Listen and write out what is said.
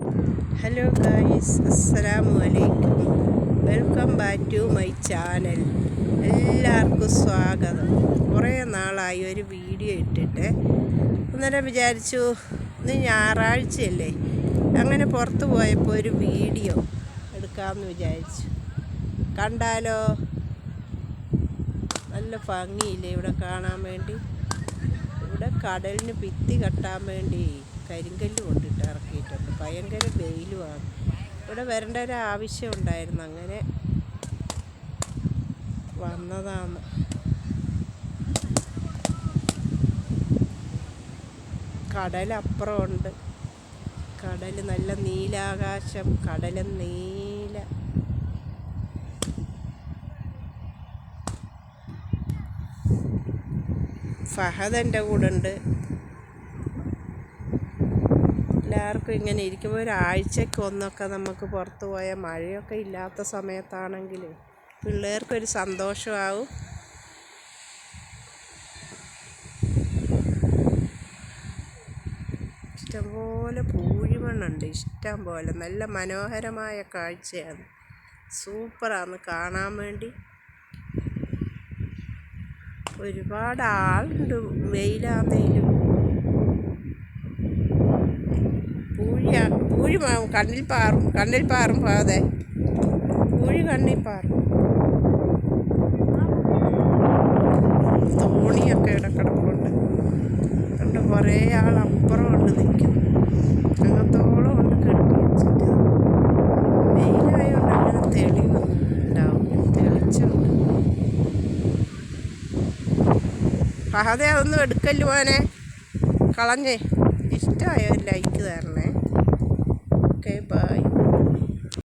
Hello guys അസ്സലാമു അലൈക്കും welcome back to my channel എല്ലാവർക്കും സ്വാഗതം. കുറേ നാളായി ഒരു വീഡിയോ ഇട്ടിട്ട്. അന്നേരം വിചാരിച്ചു ഇന്ന് ഞായറാഴ്ചയല്ലേ? അങ്ങനെ പുറത്തു പോയപ്പോൾ ഒരു വീഡിയോ എടുക്കാമെന്ന് വിചാരിച്ചു. കണ്ടാലോ? നല്ല ഭംഗിയില്ലേ ഇവിടെ കാണാൻ വേണ്ടി? ഇവിടെ കടലിന് ഭിത്തി കെട്ടാൻ വേണ്ടി. കരിങ്കല്ല് കൊണ്ടിട്ട് ഇറക്കിയിട്ടുണ്ട്. ഭയങ്കര വെയിലുമാണ്. ഇവിടെ വരേണ്ട ഒരു ആവശ്യം ഉണ്ടായിരുന്നു. അങ്ങനെ വന്നതാണ്. കടലപ്പുറമുണ്ട്. കടൽ നല്ല നീലാകാശം കടൽ നീല. ഫഹദ് എന്റെ കൂടെ ഉണ്ട് എല്ലാവർക്കും ഇങ്ങനെ ഇരിക്കുമ്പോൾ ഒരാഴ്ചയ്ക്ക് ഒന്നൊക്കെ നമുക്ക് പുറത്ത് പോയാൽ മഴയൊക്കെ ഇല്ലാത്ത സമയത്താണെങ്കിൽ പിള്ളേർക്കൊരു സന്തോഷമാവും. ഇഷ്ടംപോലെ പൂഴിമണ്ണുണ്ട് ഇഷ്ടം പോലെ നല്ല മനോഹരമായ കാഴ്ചയാണ്. സൂപ്പറാണ് കാണാൻ വേണ്ടി. ഒരുപാട് ആളുണ്ട് വെയിലാന്നേലും. മാ- കണ്ണിൽ പാറും കണ്ണിൽ പാറും പോകാതെ കൂഴി കണ്ണിൽ പാറും. തോണിയൊക്കെ ഇവിടെ കിടപ്പുണ്ട് കണ്ട് കുറേ ആൾ അപ്പുറം കൊണ്ട് നിൽക്കും അങ്ങത്തോളം കൊണ്ട് കെട്ടി വെച്ചിട്ട്. വെയിലായതുകൊണ്ട് അങ്ങനെ തെളിവ് ഉണ്ടാവും തെളിച്ചുണ്ട് ഫഹദെ അതൊന്നും എടുക്കല്ലോ മോനെ. കളഞ്ഞേ. ഇഷ്ടമായ ലൈക്ക് തരണേ?